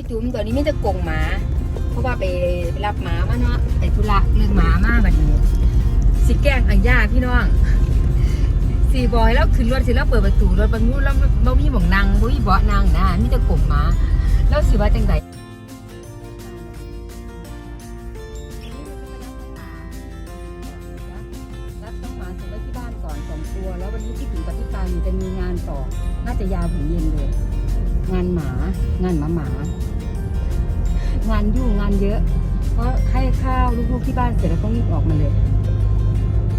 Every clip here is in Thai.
พี่จุ๋มตอนนี้ไมแต่จะกงหมา เพราะว่าไปไปรับหมามาเนาะไปธุระเรื่องหมามาบัดนี้ สิแกล้งอังย่าพี่น้องสี่บอยแล้วขึ้นรถสิแล้วเปิดประตูรถบรรทุกแล้วบ่มีหม่องนั่งบ่มีเบาะนั่งนะมีแต่กงหมาแล้วสิว่าจังไดรับน้องหมาส่งไว้ที่บ้านก่อนสองตัวแล้ววันนี้ที่ถึงกับพี่ตาลจะมีงานต่อ น่าจะยาวถึงเย็นเลย งานหมา งานหมาหมา งานยุ่งงานเยอะ เพราะให้ข้าวลูกๆที่บ้านเสร็จแล้วต้องรีบออกมาเลย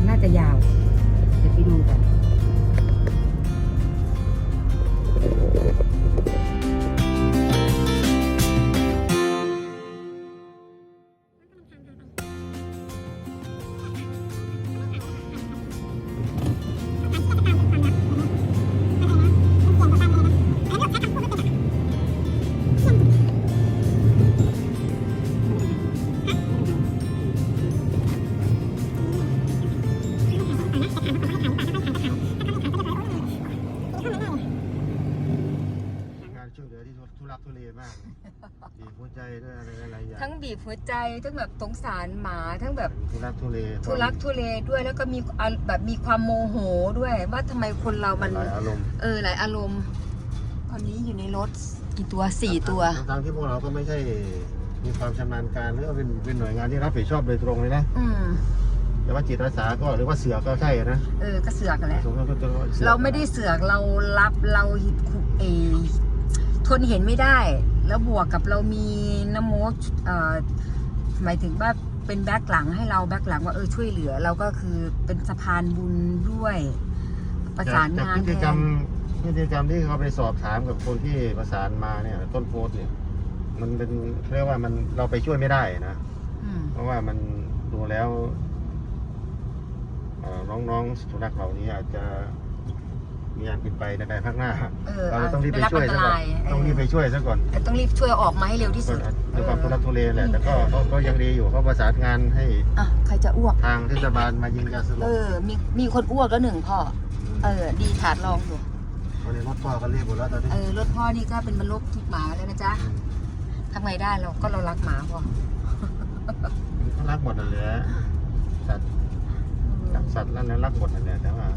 น่าจะยาว เดี๋ยวไปดูกัน การช่วยเหลือที่ทุรักทุเลมากเลยบีบหัวใจด้วยอะไรหลายๆอย่างทั้งบีบหัวใจทั้งแบบสงสารหมาทั้งแบบทุรักทุเลทุรักทุเลด้วยแล้วก็มีอะแบบมีความโมโหด้วย ว่าทำไมคนเรามัน หลายอารมณ์เออหลายอารมณ์ตอนนี้อยู่ในรถกี่ตัวสี่ตัว ทั้งๆที่พวกเราก็ไม่ใช่มีความชำนาญการหรือว่าเป็นเป็นหน่วยงานที่รับผิดชอบโดยตรงเลยนะ อืม แต่ว่าจิตอาสาก็หรือว่าเสือก็ใช่นะเออก็เสือกกันแหละ สมมติว่าสือเราไม่ได้เสือกเรารับเราเออทนเห็นไม่ได้ แล้วบวกกับเรามีน้ำโมกเอ่อหมายถึงว่าเป็นแบ็คหลังให้เราแบ็คหลังว่าเออช่วยเหลือ เราก็คือเป็นสะพานบุญด้วย ประสานงานแต่พฤแทติกรรนมพฤติกรรมที่เขาไปสอบถามกับคนที่ประสานมาเนี่ย ต้นโพสต์เนี่ย มันเป็นเรียกว่ามันเราไปช่วยไม่ได้นะ อืมเพราะว่ามันดูแล้วเอ่อ น้องๆสุนัขเหล่านี้อาจจะมีอันเป็นไปในภายภาคหน้าเออเราต้องรีบไปได้รับช่วยอันตซะก่อนรายเออต้องรีบไปช่วยซะก่อนแต่ต้องรีบช่วยออกมาให้เร็วที่ก็สุดด้วยความทุรักทุเลแหละแต่ก็เขาก็ยังดีอยู่เขาประสานงานให้อะใครจะอ้วกทางเทศบาลมายิงยาสลเอบอมีมีคนอ้วกแล้วหนึ่งพ่อเออ ดีถาดลองดูคนในรถพ่อก็เรียกหมดแล้วตอนนี้เออรถพ่อนี่ก็เป็นบรรลุทุกหมาแล้วนะจ๊ะทำไงได้เราก็เรารักหมาพ่อเขารักหมดนั่นแหละสัตว์ สัตว์นั่นแหละรักหมดนั่นแหละแต่ว่า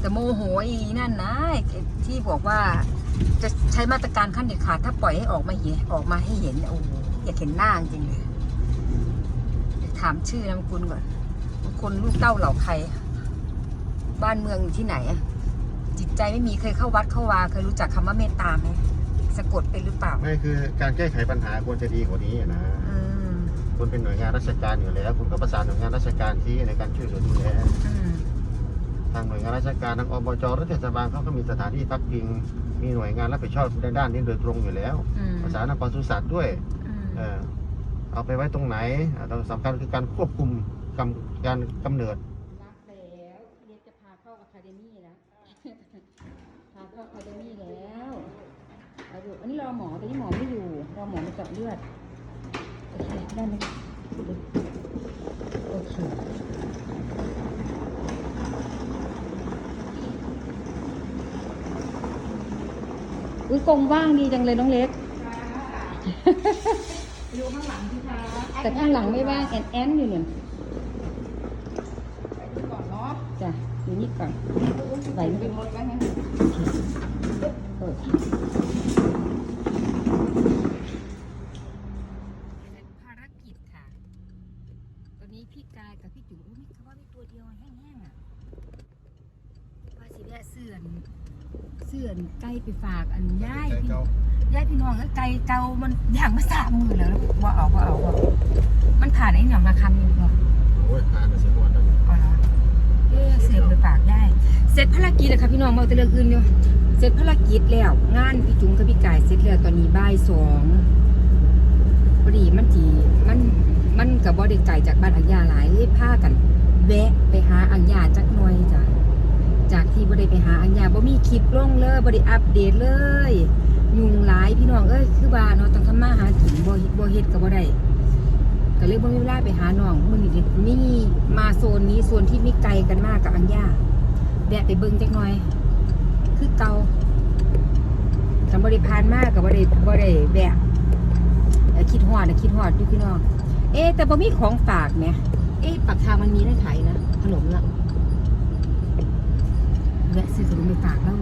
แต่โมโหอีนั่นนะไอ้ที่บอกว่า จะใช้มาตรการขั้นเด็ดขาดถ้าปล่อยให้ออกมาเห็นออกมาให้เห็นโอ้โหอยากเห็นหน้าจริงเลยเดี๋ยวถามชื่อนามสกุลก่อนคนลูกเต้าเหล่าใคร บ้านเมืองอยู่ที่ไหนอะจิตใจไม่มีเคยเข้าวัดเข้าวาเคยรู้จักคำว่าเมตตาไหมสะกดเป็นหรือเปล่า ไม่คือการแก้ไขปัญหาควรจะดีกว่านี้นะ อืม คุณเป็นหน่วยงานราชการอยู่แล้ว คุณก็ประสานหน่วยงานราชการที่ในการช่วยเหลือดูแลอืมทางหน่วยงานราชการทางอบจหรือเทศบาลเขาก็มีสถานที่พักพิง มีหน่วยงานรับผิดชอบในด้านนี้โดยตรงอยู่แล้วอืมประสานทางปศุสัตว์ด้วยอืมเออเอาไปไว้ตรงไหนอ่าเราสำคัญคือการควบคุมกำการกำเนิดรักแล้วเรียนจะพาเข้าอะคาเดมี่แล้วพาเข้าอะคาเดมี่แล้วเอาดูอันนี้รอหมอตอนนี้หมอไม่อยู่รอหมอมาเจาะเลือด โอเคได้ไหมโอเคอุ้ยกรงว่างดีจังเลยน้องเล็ก ดูข้างหลังสิคะแต่ข้างหลังไม่ว่างแอนแอนอยู่เนี่ยไปดูก่อนเนาะจ้ะอยู่นี่ก่อนไหวไหมเป็นรถแล้วไงเออภารกิจค่ะ ตอนนี้พี่กายกับพี่จุ๋มอุ้ยเขาว่ามีตัวเดียวแห้งๆอะว่า สิแวะเสื่อนเสื่อนไก่ไปฝากอันย่ายพี่ย่ายพี่น้องก็ไก่เก่ามันอย่างมาสามมือแล้วว่าเอาว่าเอาว่ามันผ่านไอ้หน่อมราคามีบ่โอ้ยผ่านมาสิบวันแล้วอ๋อเหรอเอ๊ะเสียบไปปากได้เสร็จภารกิจแล้วค่ะพี่น้องเอาแต่เรื่องอื่นอยู่เสร็จภารกิจแล้วงานพี่จุ๋มกับพี่กายเสร็จแล้วตอนนี้บ่ายสองพอดีมันจีมันมันกับบ่ได้ไกลจากบ้านอัญญาหลายเลยพากัน แวะไปหาอัญญาจักหน่อยจ้ะ จากที่บ่ได้ไปหาอัญญาบ่มีคลิปลงเลยบ่ได้อัปเดตเลย ยุงหลายพี่น้องเอ้ยคือว่าเนาะต้องทำมาหากินบ่เฮ็ดบ่เฮ็ดก็บ่ได้ก็เลยบ่มีเวลาไปหาน้องมื้อนี้มีมาโซนนี้โซนที่ไม่ไกลกันมากกับอัญญาแวะไปเบิ่งจักหน่อย คือเก่าบริพานมากกับบริบริแบกแต่คิดฮอดนะคิดฮอดอยู่พี่น้องเอ๊แต่บ่มีของฝากเนี่ยเอ๊ปากทางมันมีได้ขายนะขนมละ แวะซื้อขนมไปฝากแล้ว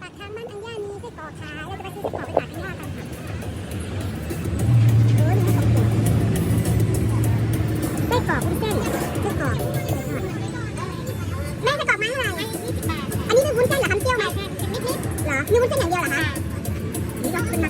ปากทางบ้านอัญญามีไส้กรอกขายเราจะไปซื้อไส้กรอกไปฝากอัญญากันค่ะเออนี่มันของถูกไส้กอกวุ้นเส้นไส้กอกแม่ไส้กอกไม้เท่าไหรอันนี้คือวุ้นเส้นหรอคำเปรี้ยวไหมนิดๆเหรอมีวุ้นเส้นอย่างเดียวเหรอคะนี่ลองขึ้นม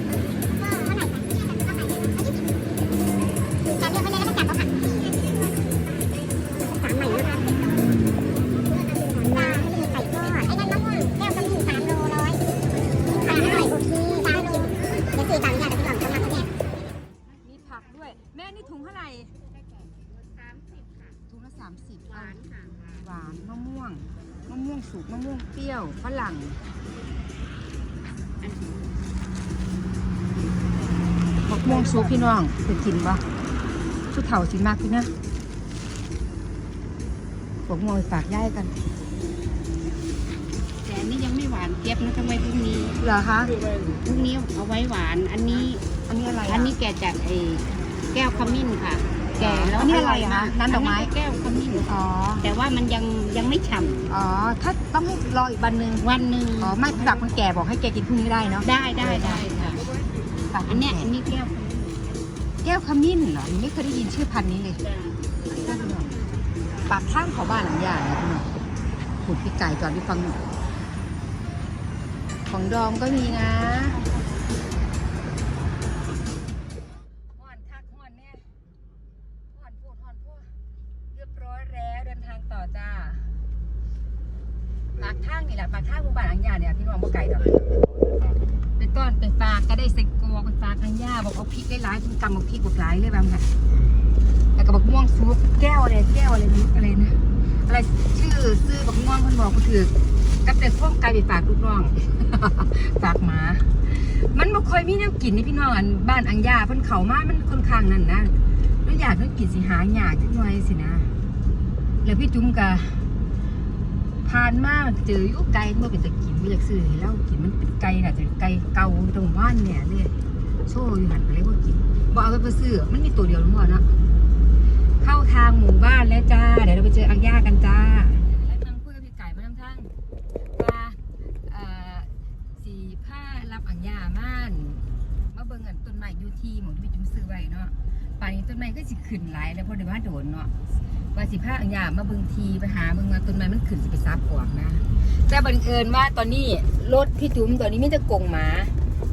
มะม่วง มะม่วงสุก มะม่วงเปรี้ยว ฝรั่งมะม่วงสุกพี่น้องเคยกินปะชุดเถาสิมากพี่นะมะม่วงไปฝากย่ายกัน แต่อันนี้ยังไม่หวานเจี๊ยบนะทำไมพรุ่งนี้ เหรอคะพรุ่งนี้เอาไว้หวาน อันนี้ อันนี้อะไร อันนี้แกะจากไอ้แก้วขมิ้นค่ะ แกะแล้วอันนี้อะไรยอะมาคะกน้ำดอกไม้นนี้แก้วขมิ้น อ๋อ แต่ว่ามันยัง ยังไม่ฉ่อ๋อ ถ้าต้องให้รออีกวันหนึ่งำวันหนึ่งอ๋อ ไม่ผักมันแก่บอกให้แกกินพรุ่งนี้ได้เนาะ ได้ได้ได้ค่ะผักอันเนี้ยอันนี้แก้วแก้วขมิ้นเหรอยังไม่เคยได้ยินชื่อพันธุ์นี้เลย ปากข้างเขาบ้านหลังใหญ่นะพี่น้องขุดพี่ไก่จอดที่ฟังหน่อยของดองก็มีนะากก็ได้ใส่กรอกไปฝากอังยาบอกเอาพริกได้หลายคุณกำบอกพริกบอกหลายเลยบางค่ะแล้วก็บักม่วงซุปแก้วอะไรแก้วอะไรนี่อะไรนะอะไรชื่อซื้อบักม่วงคนบอกกูถือกับแต่พ่วงไก่ไปฝากลูกน้องฝากหมา มันบ่ค่อยมีแนวกินนี่พี่น้องอันบ้านอังยาเพิ่นเขามามันค่อนข้างนั่นนะแล้วอยากให้กินสิหายากจักหน่อยสินะ แล้วพี่จุ้มกะ ผ่านมาเจออยู่ไก่เมื่อเป็นตะกินไม่อยากซื้อให้เรากินมันเป็นไก่น่ะจะไก่เก่าตรงบ้านเนี่ยเลยโซ่อยู่หันไปเลยว่ากินบ่เอาไปซื้อมันมีตัวเดียวทั้งหมดนะเข้าทางหมู่บ้านแล้วจ้า เดี๋ยวเราไปเจออังย่ากันจ้าแล้วนางพูดกับพี่ไก่มาทั้งทั้งว่าเอ่อสีผ้ารับอังยาม่านมาเบิ่งกันต้นไม้อยู่ที่หมองที่พี่จุ้มซื้อไว้เนาะป่านนี้ต้นไม้ก็สิขึ้นหลายแล้วเพราะเดี๋ยวว่าโดนเนาะ ว่าสิพาอังยามาเบิงทีไปหาเบิงว่าต้นไม้มันขึ้นสิไปซับออกนะ แต่บังเอิญว่าตอนนี้รถพี่จุ๋มตอนนี้มีแต่กงหมา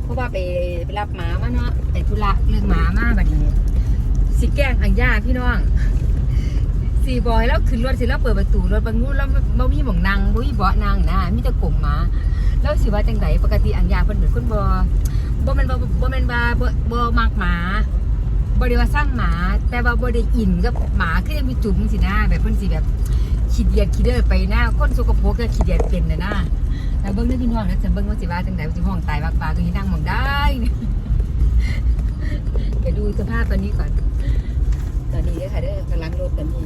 เพราะว่าไปไปรับหมามาเนาะไปธุระเรื่องหมามาบัดนี้ สิแกล้งอังยาพี่น้องสีบอยแล้วขึ้นรถสิแล้วเปิดประตูรถบางนู้นแล้วบ่มีหม่องนั่งบ่มีเบาะนั่งนะมีแต่กงหมาแล้วสิว่าจังไดปกติอังยาเพิ่นเป็นคนบ่บ่แม่นบ่บ่แม่นบ่บ่มักหมา บริว่าสร้างหมา แต่ว่าบริอินกับหมาคือยังมีจุ๋มสินะแบบเพิ่นสิแบบขี้เดียดขี้เด้อไปหน้าคนสกปรกก็ขี้เดียดเป็นน่ะนะแล้วเบิ้งเด้อพี่น้องนะจะเบิ้งว่าสิว่าจังได๋สิห้องตายบักปลาตัวนี้นั่งมองได้เดี๋ยวดูสภาพตอนนี้ก่อน ตอนนี้เด้อค่ะเด้อกำลังรถตอนนี้